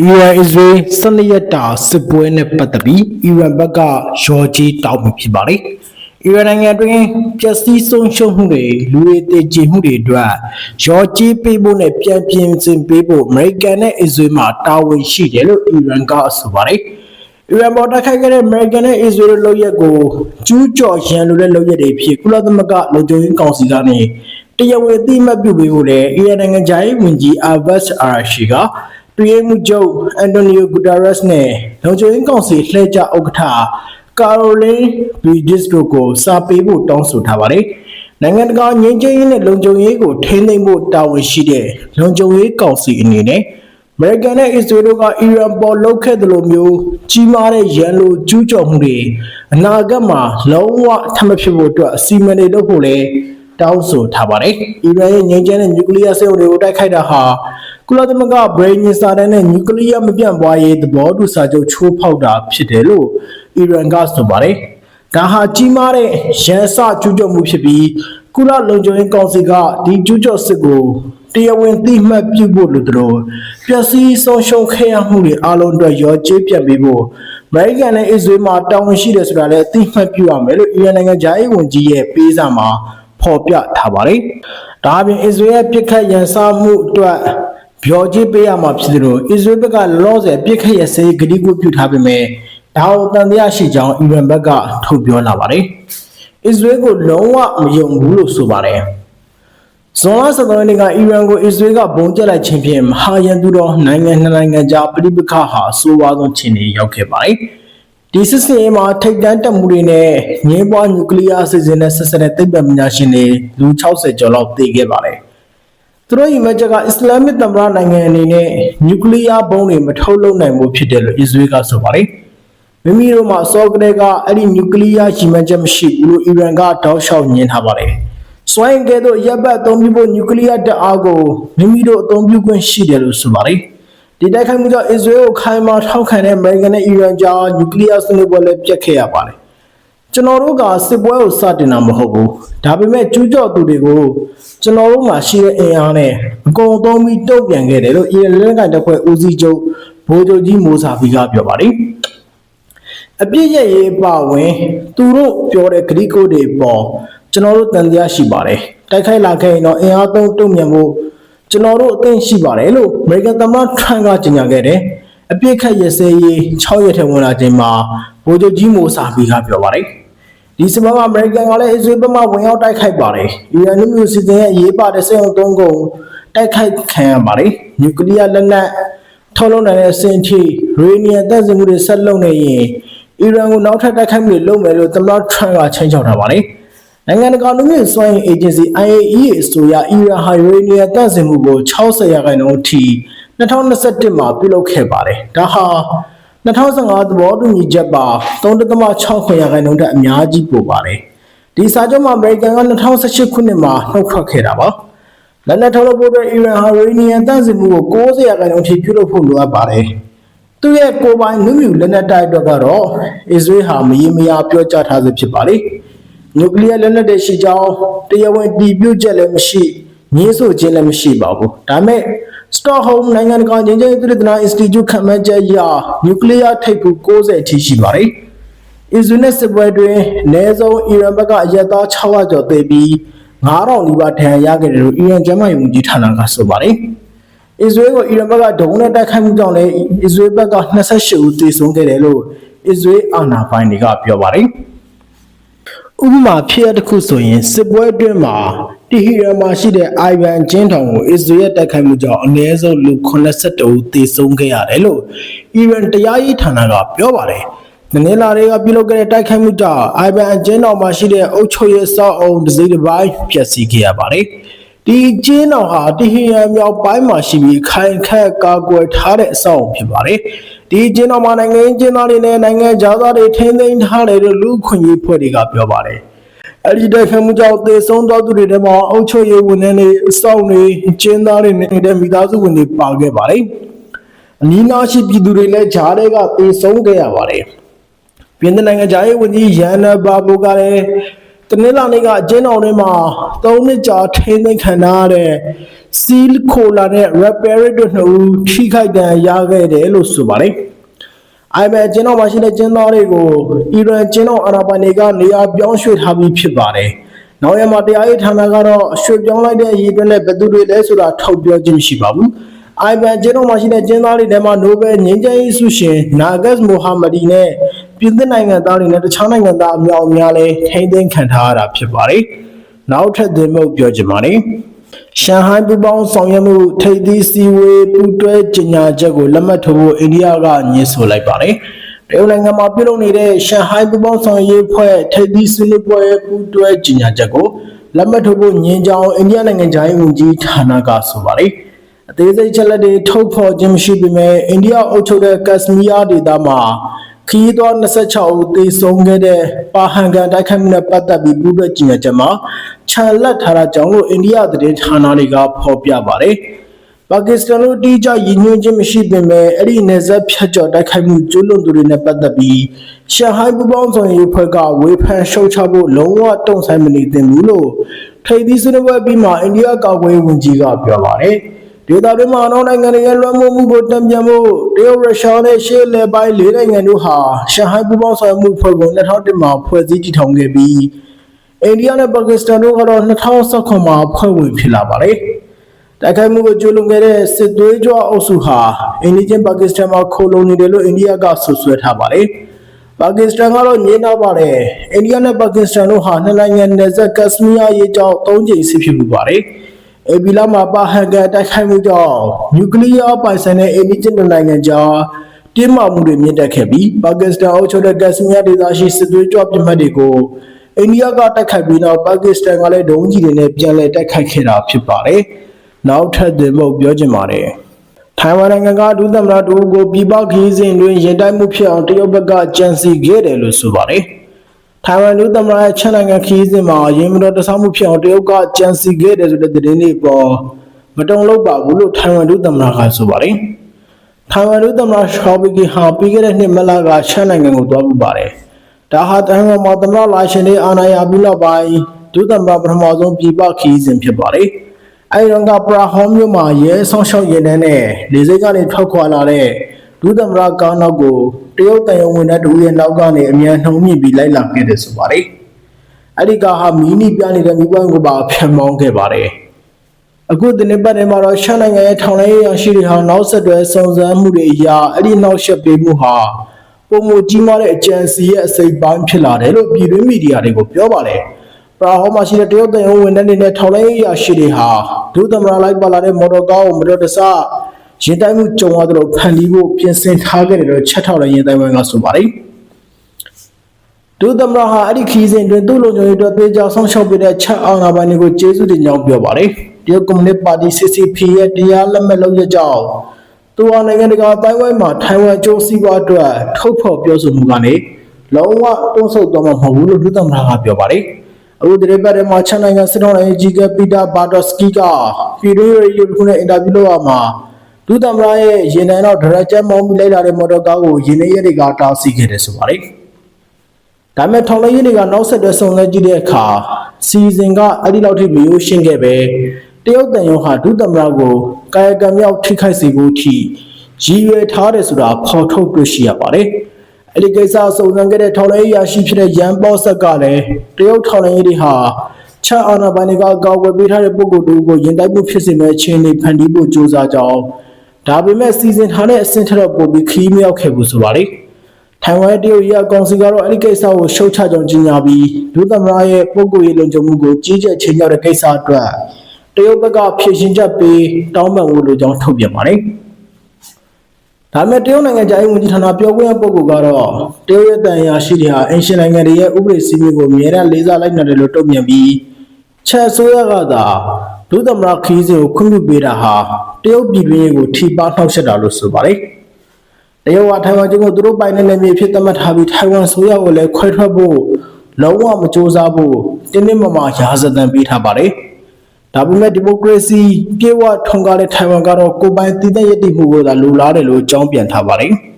အီရန်အစ္စရေးစနေရက်တာစစ်ပွဲနဲ့ပတ်သက်ပြီးအီရန်ဘက်ကရောကြီးတောင်းမှုဖြစ်ပါတယ်။အီရန်နိုင်ငံတွင်ပျက်စီးဆုံးရှုံးမှုတွေလူတွေတည်ကြည်မှုတွေအတွက်ရောကြီးပေးဖို့နဲ့ပြန်ပြင်ဆင်ပေးဖို့အမေရိကန်နဲ့အစ္စရေးမှာတာဝန်ရှိတယ်လို့အီရန်ကဆိုပါတယ်။အီရန်ပေါ်တိုက်ခိုက်ခဲ့တဲ့အမေရိကန်နဲ့အစ္စရေးတို့လုပ်ရက်ကိုကျူးကျော်ရန်လိုတဲ့လုပ်ရက်တွေဖြစ်ကုလသမဂ္ဂလုံခြုံရေးကောင်စီကနေတရားဝင်အသိအမှတ်ပြုပေးဖို့လည်းအီရန်နိုင်ငံခြားရေးဝန်ကြီးအာဘတ်စ်အာရရှိက ပြည်ရေးမှုချုပ်အန်တိုနီယိုဂူတာရက်စ်နဲ့လုံခြုံရေးကောင်စီလှည့်ကျဥက္ကဋ္ဌကာရိုလင်းဘီဒစ်တို့ကိုစာပေးဖို့တောင်းဆိုထားပါတယ်။နိုင်ငံတကာငြိမ်းချမ်းရေးနဲ့လုံခြုံရေးကိုထိန်းသိမ်းဖို့တာဝန်ရှိတဲ့လုံခြုံရေးကောင်စီအနေနဲ့အမေရိကန်နဲ့အစ္စရေးတို့ကအီရန်ပေါ်လှုပ်ခဲ့သလိုမျိုးကြီးမားတဲ့ရန်လိုကျူးကျော်မှုတွေအနာဂတ်မှာလုံးဝထပ်မဖြစ်ဖို့အတွက်အစီအမံတွေလုပ်ဖို့လည်းတောင်းဆိုထားပါတယ်။အီရန်ရဲ့ငြိမ်းချမ်းတဲ့နျူကလ িয়ার စက်ရုံတွေကိုတိုက်ခိုက်တာဟာ ကုလသမဂ္ဂဗြိညင်စာတမ်းနဲ့နျူကလ িয়ার မပြန့်ပွားရေးသဘောတူစာချုပ်ချိုးဖောက်တာဖြစ်တယ်လို့အီရန်ကဆိုပါတယ်။ဒါဟာကြီးမားတဲ့ရန်စကျူးကျော်မှုဖြစ်ပြီးကုလလုံခြုံရေးကောင်စီကဒီကျူးကျော်စစ်ကိုတရားဝင်သိမှတ်ပြုဖို့လိုသလိုပျက်စီးဆုံးရှုံးခဲ့ရမှုတွေအလုံးအတွက်ရောကျေးပြတ်ပြီးဖို့အမေရိကန်နဲ့အစ္စရေးမှာတာဝန်ရှိတယ်ဆိုတာလည်းသိမှတ်ပြုရမယ်လို့အီရန်နိုင်ငံဂျာရေးဝန်ကြီးရဲ့ပေးစာမှာဖော်ပြထားပါတယ်။ဒါအပြင်အစ္စရေးရဲ့ပြစ်ခတ်ရန်စမှုအတွက် ဗြော်ကြီးပေးရမှာဖြစ်သလိုအစ္စရေးဘက်ကလောဆယ်ပြစ်ခတ်ရစေးဂတိကိုပြုထားပေမဲ့ဒါကိုတန်တရားရှိကြောင်းအီရန်ဘက်ကထုတ်ပြောလာပါတယ်။အစ္စရေးကိုလုံးဝမယုံဘူးလို့ဆိုပါတယ်။ဇွန်လ17ရက်နေ့ကအီရန်ကိုအစ္စရေးကဘုံကျက်လိုက်ခြင်းဖြင့်မဟာရန်သူတော်နိုင်ငံနှစ်နိုင်ငံကြားပြိပခါဟာဆိုးဝါးဆုံးခြေနေရောက်ခဲ့ပါတယ်။ဒီစစ်စင်ရေးမှာထိပ်တန်းတက်မှုတွေနဲ့ငင်းပွားနျူကလ িয়ার အစီအစဉ်နဲ့ဆက်ဆက်တဲ့သိပ္ပံပညာရှင်တွေလူ60ကျော်လောက်သေခဲ့ပါတယ်။ သူတို့ဤမချက်ကအစ္စလာမစ်သမ္မတနိုင်ငံအနေနဲ့နျူကလ িয়ার ဘုံတွေမထုတ်လုပ်နိုင်ဘူးဖြစ်တယ်လို့အစ္စရေးကဆိုပါတယ်။မိမိတို့မှာစောကတဲ့ကအဲ့ဒီနျူကလ িয়ার ရှိမှချက်မရှိဘူးလို့အီရန်ကတောက်လျှောက်ညင်းထားပါတယ်။စွမ်းအင်ကဲ့သို့ရပ်ပတ်အသုံးပြုဖို့နျူကလ িয়ার တပ်အားကိုမိမိတို့အသုံးပြုခွင့်ရှိတယ်လို့ဆိုပါတယ်။ဒီတိုက်ခိုက်မှုကြောင့်အစ္စရေးကိုခိုင်မာထောက်ခံတဲ့အမေရိကန်နဲ့အီရန်ကြားနျူကလ িয়ার ဆွေးနွေးပွဲလည်းပြတ်ခဲ့ရပါတယ်။ ကျွန်တော်တို့ကစစ်ပွဲကိုစတင်တာမဟုတ်ဘူး။ဒါပေမဲ့ကျူးကျော်သူတွေကိုကျွန်တော်တို့မှာရှိတဲ့အင်အားနဲ့အကုန်သုံးပြီးတုံ့ပြန်ခဲ့တယ်လို့အီရန်လက်ကိုင်တပ်ဖွဲ့ဦးစီးချုပ်ဗိုလ်ချုပ်ကြီးမိုးစာဖီကပြောပါတယ်။အပြစ်ရဲ့ရေးပါဝင်သူတို့ပြောတဲ့ဂရိကိုတွေပေါ်ကျွန်တော်တို့တန်တရားရှိပါတယ်တိုက်ခိုက်လာခဲ့ရင်တော့အင်အားသုံးတုံ့ပြန်ဖို့ကျွန်တော်တို့အသင့်ရှိပါတယ်လို့အမေရိကန်သမ္မတထရန့်ကကြေညာခဲ့တယ်အပြစ်ခတ်ရစဲရေး6ရက်ထဲဝင်လာချိန်မှာဗိုလ်ချုပ်ကြီးမိုစာဘီကပြောပါတယ် ဒီစမမှာအမေရိကန်ကလည်းအစ္စရေးဘက်မှဝင်ရောက်တိုက်ခိုက်ပါတယ်အီရန်လူမျိုးစစ်တဲ့ရေးပါတဲ့စက်ရုံသုံးကုန်တိုက်ခိုက်ခံရပါတယ်နျူကလ িয়ার လက်နက်ထုတ်လုပ်နိုင်တဲ့အဆင့်ထိရေနီယံတပ်စင်မှုတွေဆက်လုပ်နေရင်အီရန်ကိုနောက်ထပ်တိုက်ခိုက်မှုတွေလုပ်မယ်လို့သမ္မတထရန့်ကချိန်ချောက်ထားပါတယ်နိုင်ငံတကာလူမျိုးစွမ်းအင်အေဂျင်စီ IAEA အဆိုအရအီရန်ဟာယူရေနီယံတန့်စင်မှုကို60ရာခိုင်နှုန်းအထိ2021မှာပြုလုပ်ခဲ့ပါတယ်။ဒါဟာ 2015သဘောတူညီချက်ပါ3.6ရာခိုင်နှုန်းထက်အများကြီးပိုပါတယ်။ဒီစာချုပ်မှာအမေရိကန်က2018ခုနှစ်မှာနှုတ်ထွက်ခဲ့တာပါ။လက်နက်ထုတ်လုပ်ဖို့အတွက်အီရန်ဟာယူရေနီယံတန့်စင်မှုကို60ရာခိုင်နှုန်းအထိပြုလုပ်ဖို့လိုအပ်ပါတယ်။သူရဲ့ကိုယ်ပိုင်လူမျိုးလက်နက်တိုက်အတွက်ကတော့အစ္စရေးဟာမရေမရာပြောကြားထားစေဖြစ်ပါလေ။နျူကလ িয়ার လက်နက်တွေရှိကြောင်းတရားဝင်တည်ပြုချက်လည်းမရှိငင်းဆိုခြင်းလည်းမရှိပါဘူးဒါပေမဲ့ Stockholm နိုင်ငံတကာငြိမ်းချမ်းရေးသုတေသန Institute ခန့်မှန်းချက်အရနျူကလ িয়ার ထိပ်ဖူး60အထိရှိပါတယ်အစ္စရေးနဲ့စစ်ပွဲတွင်အနည်းဆုံးအီရန်ဘက်ကအရက်သား600ကျော်သေပြီး9000နီးပါးဒဏ်ရာရခဲ့တယ်လို့အီရန်ကျန်းမာရေးဝန်ကြီးဌာနကဆိုပါတယ်အစ္စရေးကိုအီရန်ဘက်ကဒုံးနဲ့တိုက်ခိုက်မှုကြောင့်လည်းအစ္စရေးဘက်က28ဦးသေဆုံးခဲ့တယ်လို့အစ္စရေးအာဏာပိုင်တွေကပြောပါတယ် ဥပမာဖြစ်ရတစ်ခုဆိုရင်စစ်ပွဲအတွင်းမှာတီဟီရန်မှာရှိတဲ့အိုင်ဗန်ကျင်းထောင်ကိုအစ္စရေးရဲ့တိုက်ခိုက်မှုကြောင့်အနည်းဆုံးလူ82ဦးသေဆုံးခဲ့ရတယ်လို့အီရန်တရားရေးဌာနကပြောပါတယ်။နည်းနလာတွေကပြုလုပ်ခဲ့တဲ့တိုက်ခိုက်မှုကြောင့်အိုင်ဗန်ကျင်းထောင်မှာရှိတဲ့အုပ်ချုပ်ရေးစောက်အုံတစ်စိတ်တစ်ပိုင်းပျက်စီးခဲ့ရပါတယ်။ဒီကျင်းတော်ဟာတီဟီရန်မြောက်ပိုင်းမှာရှိပြီးခိုင်ခက်ကာကွယ်ထားတဲ့အဆောက်အုံဖြစ်ပါတယ်။ ဒီကျင်းတော်မှာနိုင်ငံကျင်းသားတွေနဲ့နိုင်ငံခြားသားတွေထိန်းသိမ်းထားတယ်လို့လူခွင့်ရေးဖွဲ့တွေကပြောပါတယ်။အဲ့ဒီတိုက်ခိုက်မှုကြောင့်သေဆုံးသောသူတွေထဲမှာအုပ်ချုပ်ရေးဝန်ထမ်းတွေအစောင့်တွေကျင်းသားတွေနဲ့မိသားစုဝင်တွေပါခဲ့ပါတယ်။အနီးနားရှိပြည်သူတွေလည်းဂျားတွေကသေဆုံးခဲ့ရပါတယ်။ပြည်내နိုင်ငံဂျားရေးဝန်ကြီးရန်နာဘာဘိုကလည်းတနင်္လာနေ့ကအကျဉ်းတော်ထဲမှာ၃နှစ်ကြာထိန်းသိမ်းခံထားရတဲ့ စီလ်ခိုလာနဲ့ rapper တို့နှစ်ဦးထိခိုက်ဒဏ်ရာရခဲ့တယ်လို့ဆိုပါတယ်။အိုင်ဘန်ကျင်းတော်မှာရှိတဲ့ကျင်းသားတွေကိုအီရန်ကျင်းတော်အာဏာပိုင်တွေကနေရာပြောင်းရွှေ့ထားပြီးဖြစ်ပါတယ်။နောက်ရမှာတရားရေးဌာနကတော့ရွှေ့ပြောင်းလိုက်တဲ့အရေးအတွက်နဲ့ဘယ်သူတွေလဲဆိုတာထုတ်ပြောခြင်းမရှိပါဘူး။အိုင်ဘန်ကျင်းတော်မှာရှိတဲ့ကျင်းသားတွေထဲမှာနိုဘယ်ငြိမ်းချမ်းရေးဆုရှင်နာဂတ်မိုဟာမဒီနဲ့ပြည်သစ်နိုင်ငံသားတွေနဲ့တခြားနိုင်ငံသားအများအများလည်းထိန်းသိမ်းခံထားရတာဖြစ်ပါတယ်။နောက်ထပ်သင်မှုပြောချင်ပါတယ်။ ရှန်ဟိုင်းပူပေါင်းဆောင်ရွက်မှုထိပ်သီးစည်းဝေးပူးတွဲကြေညာချက်ကိုလက်မှတ်ထိုးဖို့အိန္ဒိယကညှင်းဆိုလိုက်ပါတယ်။တရုတ်နိုင်ငံမှာပြုလုပ်နေတဲ့ရှန်ဟိုင်းပူပေါင်းဆောင်ရွက်ရေးဖွဲ့ထိပ်သီးစည်းဝေးပွဲပူးတွဲကြေညာချက်ကိုလက်မှတ်ထိုးဖို့ညှင်းကြောင်းအိန္ဒိယနိုင်ငံခြားရေးဝန်ကြီးဌာနကဆိုပါတယ်။အသေးစိတ်ချက်လက်တွေထုတ်ဖော်ခြင်းမရှိပေမဲ့အိန္ဒိယအုပ်ချုပ်တဲ့ကက်စမီးယားဒေသမှာ ခရီးသွား26ဦးသေဆုံးခဲ့တဲ့ပါဟန်ကန်တိုက်ခိုက်မှုနဲ့ပတ်သက်ပြီးပူးတွဲကြေညာချက်မှာခြံလက်ထားတာကြောင့်လို့အိန္ဒိယသတင်းဌာနတွေကဖော်ပြပါတယ်။ပါကစ္စတန်တို့တိကျရည်ညွှန်းခြင်းမရှိပေမဲ့အဲ့ဒီနယ်စပ်ဖြတ်ကျော်တိုက်ခိုက်မှုကျူးလွန်သူတွေနဲ့ပတ်သက်ပြီးရှန်ဟိုင်းပူပေါင်းဆောင်ရေးဖွဲ့ကဝေဖန်ရှုတ်ချဖို့လုံးဝတုံ့ဆိုင်မနေသင့်ဘူးလို့ထိပ်သီးဆွေးနွေးပွဲပြီးမှအိန္ဒိယကာကွယ်ရေးဝန်ကြီးကပြောပါတယ်။ ဒေသတွင်းမှာအနောက်နိုင်ငံတွေရဲ့လွှမ်းမိုးမှုကိုတံပြန်ဖို့တရုတ်ရုရှားနဲ့ရှေ့လယ်ပိုင်းလေးနိုင်ငံတို့ဟာရှန်ဟိုင်းပူးပေါင်းဆောင်ရွက်မှုဖွဲ့ကို2001မှာဖွဲ့စည်းတည်ထောင်ခဲ့ပြီးအိန္ဒိယနဲ့ပါကစ္စတန်တို့ကတော့2019မှာဖွဲ့ဝင်ဖြစ်လာပါတယ်။တိုက်ခိုက်မှုကိုကျူးလွန်ခဲ့တဲ့စစ်သွေးကြွအုပ်စုဟာအိန္ဒိယပါကစ္စတန်မှာခိုလုံနေတယ်လို့အိန္ဒိယကဆွဆွဲထားပါတယ်။ပါကစ္စတန်ကတော့ညှင်းထားပါတယ်။အိန္ဒိယနဲ့ပါကစ္စတန်တို့ဟာနှစ်နိုင်ငံနယ်စပ်ကက်စမီးယားရေးကြောင်း၃ကြိမ်စစ်ဖြစ်မှုပါတယ်။ အေဘီလာမှာပါဟန်ကန်တိုက်ခိုက်မှုကြောင့်နျူကလ িয়ার ပိုင်ဆိုင်တဲ့အိန္ဒိယနိုင်ငံကြားတင်းမာမှုတွေမြင့်တက်ခဲ့ပြီးပါကစ္စတန်အုပ်ချုပ်တဲ့ကက်စမီးယားဒေသရှိစစ်သွေးကြွပြစ်မှတ်တွေကိုအိန္ဒိယကတိုက်ခိုက်ပြီးနောက်ပါကစ္စတန်ကလည်းဒုံးကျည်တွေနဲ့ပြန်လည်တိုက်ခိုက်ခဲ့တာဖြစ်ပါတယ်။နောက်ထပ်သင်ဖို့ပြောချင်ပါတယ်။ထိုင်ဝမ်နိုင်ငံကဒုသမ္မတတူကိုပြည်ပခီးစဉ်တွင်ရင်တိုက်မှုဖြစ်အောင်တရုတ်ဘက်ကကြံစီခဲ့တယ်လို့ဆိုပါတယ်။ ထိုင်ဝမ်လူသမ္မတရဲ့ချက်နိုင်ငံခီးစဉ်မှာရေမတော်တဆမှုဖြစ်အောင်တရုတ်ကကြံစီခဲ့တယ်ဆိုတဲ့သတင်းတွေပေါ်မတုံ့လောက်ပါဘူးလို့ထိုင်ဝမ်လူသမ္မတကဆိုပါတယ်။ထိုင်ဝမ်လူသမ္မတရှောဘီကီဟာပြီးခဲ့တဲ့နှစ်မလကချက်နိုင်ငံကိုသွားပူပါတယ်။ဒါဟာထိုင်ဝမ်မှာသမ္မတလာရှင်တွေအာဏာရပြီးနောက်ပိုင်းဒုသမ္မတပထမဆုံးပြည်ပခီးစဉ်ဖြစ်ပါတယ်။အဲဒီတော့ကပရာဟောမြို့မှာရဲဆောင်ရှောက်ရင်တဲ့နဲ့လေစိတ်ကနေထွက်ခွာလာတဲ့ ဒုသမ္မတကားနောက်ကိုတရုတ်တန်ယုံဝင်တဲ့တူရဲ့နောက်ကနေအမြန်နှုံမြင့်ပြီးလိုက်လာခဲ့တယ်ဆိုပါတယ်။အဲ့ဒီကဟာမီနီပြနေတဲ့မိပွင့်ကိုပါဖျက်မောင်းခဲ့ပါတယ်။အခုဒီနေ့ပတ်ထဲမှာတော့ရှမ်းနိုင်ငံရဲ့ထောင်လိုင်းရရှိတွေဟာနောက်ဆက်တွဲစုံစမ်းမှုတွေအရအဲ့ဒီနောက်ဆက်ပေးမှုဟာပုံမကြီးမားတဲ့အကြံစီရဲ့အစိပ်ပိုင်းဖြစ်လာတယ်လို့ပြည်တွင်းမီဒီယာတွေကိုပြောပါတယ်။ပရာဟောမှာရှိတဲ့တရုတ်တန်ယုံဝင်တဲ့နေတဲ့ထောင်လိုင်းရရှိတွေဟာဒုသမ္မတလိုက်ပါလာတဲ့မော်တော်ကားကိုမတော်တဆ ရင်တိုက်မှုကြုံရသလိုဖန်တီးဖို့ပြင်ဆင်ထားခဲ့တယ်လို့ချက်ထောက်လိုင်းရင်တိုင်ဝမ်ကဆိုပါတယ်။ဒုသမ္မတဟာအဲ့ဒီခီးစဉ်တွင်သူ့လုံခြုံရေးအတွက်သေချာဆောင်ရှောက်ပေးတဲ့ချက်အောင်နာပိုင်းတွေကိုကျေးဇူးတင်ကြောင်းပြောပါတယ်။တရုတ်ကွန်မြူနစ်ပါတီ CCP ရဲ့တရားလက်မှတ်လုပ်ရကြောင်းသူဟာနိုင်ငံတကာအပိုင်းဝိုင်းမှာထိုင်ဝမ်ကျိုးစီးပွားအတွက်ထုတ်ဖော်ပြောဆိုမှုကနေလုံးဝတွန်းဆုတ်သွားမှာမဟုတ်ဘူးလို့ဒုသမ္မတကပြောပါတယ်။အခုဒီပတ်ထဲမှာချက်နိုင်ငံစစ်တော်ရေးကြီးကပီတာဘာတော်စကီကပြည်တွင်းရေဒီယိုတစ်ခုနဲ့အင်တာဗျူးလုပ်ရမှာ ဒုသမ္မတရဲ့ရင်နံတော့ဒရက်ကျဲမောင်းပြီးလိုက်လာတဲ့မော်တော်ကားကိုရင်ထဲရဲတွေကတားဆီးခဲ့တယ်ဆိုပါတယ်။ဒါပေမဲ့ထောင်လိုက်ရေးတွေကနောက်ဆက်တွဲစုံစမ်းကြည့်တဲ့အခါစီစဉ်ကအဲ့ဒီလောက်ထိမရိုးရှင်းခဲ့ပဲတရုတ်တန်ယုံဟာဒုသမ္မတကိုကာယကံမြောက်ထိခိုက်စေဖို့အထိရည်ရွယ်ထားတယ်ဆိုတာဖော်ထုတ်တွေ့ရှိရပါတယ်။အဲ့ဒီကိစ္စစုံစမ်းခဲ့တဲ့ထောင်လိုက်ရေးရရှိဖြစ်တဲ့ရန်ပေါဆက်ကလည်းတရုတ်ထောင်လိုက်ရေးတွေဟာချက်အာဏာပိုင်တွေကကောက်ွယ်ပေးထားတဲ့ပုဂ္ဂိုလ်တူကိုရင်တိုက်မှုဖြစ်စေမဲ့အခြေအနေဖန်တီးဖို့ကြိုးစားကြောင်း ဒါပေမဲ့စီစဉ်ထားတဲ့အဆင့်ထက်တော့ပိုပြီးခီးမြောက်ခဲ့ဘူးဆိုပါလေထိုင်ဝမ်တရုတ်ရကောင်စီကတော့အဲ့ဒီကိစ္စကိုရှုတ်ချကြောင်းကြေညာပြီးဒုသမ္မတရဲ့ပုဂ္ဂိုလ်ရေးလုံခြုံမှုကိုကြီးကြပ်ချင်းရောက်တဲ့ကိစ္စအတွက်တရုတ်ဘက်ကဖြည့်ရှင်ချက်ပေးတောင်းပန်ဖို့လိုကြောင်းထုတ်ပြန်ပါတယ်ဒါပေမဲ့တရုတ်နိုင်ငံကြိုင်ဝန်ကြီးဌာနပြောခွင့်ရပုဂ္ဂိုလ်ကတော့တရုတ်ရဲ့တန်ရာရှိတွေဟာအင်ရှင်နိုင်ငံတွေရဲ့ဥပဒေစည်းမျဉ်းကိုအမြဲတမ်းလေးစားလိုက်နာတယ်လို့တုံ့ပြန်ပြီး ချက်ဆိုးရကသာဒုသမ္မတခီးစဉ်ကိုခွင့်ပြုပေးတာဟာတရုတ်ပြည်တွင်းရေးကိုထိပါနှောက်ယှက်တာလို့ဆိုပါတယ်။တရုတ်ကထိုင်ဝမ်ကျွန်းကိုသူတို့ပိုင်တဲ့နယ်မြေဖြစ်သတ်မှတ်ထားပြီးထိုင်ဝမ်ဆိုရကိုလည်းခွဲထွက်ဖို့လုံးဝမစ조사ဖို့တင်းတင်းမာမာရာဇသံပေးထားပါတယ်။ဒါပေမဲ့ဒီမိုကရေစီပြေဝထွန်းကားတဲ့ထိုင်ဝမ်ကတော့ကိုယ်ပိုင်တည်တဲ့ရည်တည်မှုကိုသာလိုလားတယ်လို့အကြောင်းပြန်ထားပါတယ်။